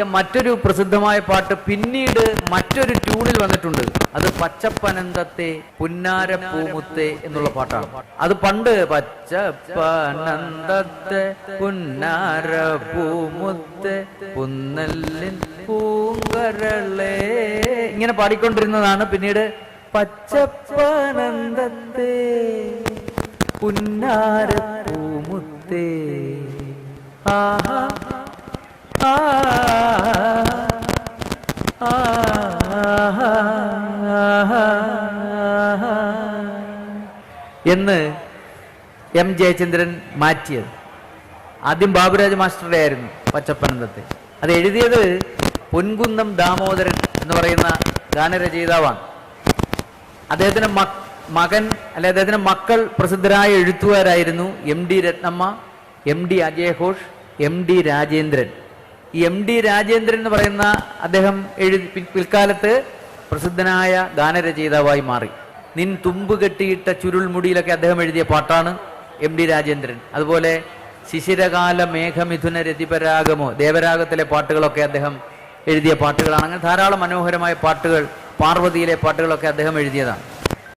മറ്റൊരു പ്രസിദ്ധമായ പാട്ട് പിന്നീട് മറ്റൊരു ട്യൂണിൽ വന്നിട്ടുണ്ട്. അത് പച്ചപ്പനന്തത്തെ പുന്നാര പൂമുത്തെ എന്നുള്ള പാട്ടാണ്. അത് പണ്ട് പച്ചപ്പനന്തത്തെ പുന്നാര പൂമുത്തെ പുന്നല്ലിൻ പൂങ്കരളേ ഇങ്ങനെ പാടിക്കൊണ്ടിരുന്നതാണ് പിന്നീട് പച്ചപ്പനന്തത്തെ പുന്നാര പൂമുത്തേ ആഹാ എന്ന് എം ജയചന്ദ്രൻ മാറ്റിയത്. ആദ്യം ബാബുരാജ് മാസ്റ്ററുടെ ആയിരുന്നു പച്ചപ്പനന്തത്തെ അത് എഴുതിയത് പൊൻകുന്നം ദാമോദരൻ എന്ന് പറയുന്ന ഗാനരചയിതാവാണ്. അദ്ദേഹത്തിന് മകൻ അല്ലെ അദ്ദേഹത്തിന് മക്കൾ പ്രസിദ്ധരായ എഴുത്തുകാരായിരുന്നു M D Rathnamma M D Ajay Ghosh M D Rajendran. ഈ എം ഡി രാജേന്ദ്രൻ എന്ന് പറയുന്ന അദ്ദേഹം എഴുതി പിൽ- പിൽക്കാലത്ത് പ്രസിദ്ധനായ ഗാനരചയിതാവായി മാറി. നിൻ തുമ്പ് കെട്ടിയിട്ട ചുരുൾമുടിയിലൊക്കെ അദ്ദേഹം എഴുതിയ പാട്ടാണ് എം ഡി രാജേന്ദ്രൻ. അതുപോലെ ശിശിരകാല മേഘമിഥുന രതിപരാഗമോ ദേവരാഗത്തിലെ പാട്ടുകളൊക്കെ അദ്ദേഹം എഴുതിയ പാട്ടുകളാണ്. അങ്ങനെ ധാരാളം മനോഹരമായ പാട്ടുകൾ പാർവതിയിലെ പാട്ടുകളൊക്കെ അദ്ദേഹം എഴുതിയതാണ്.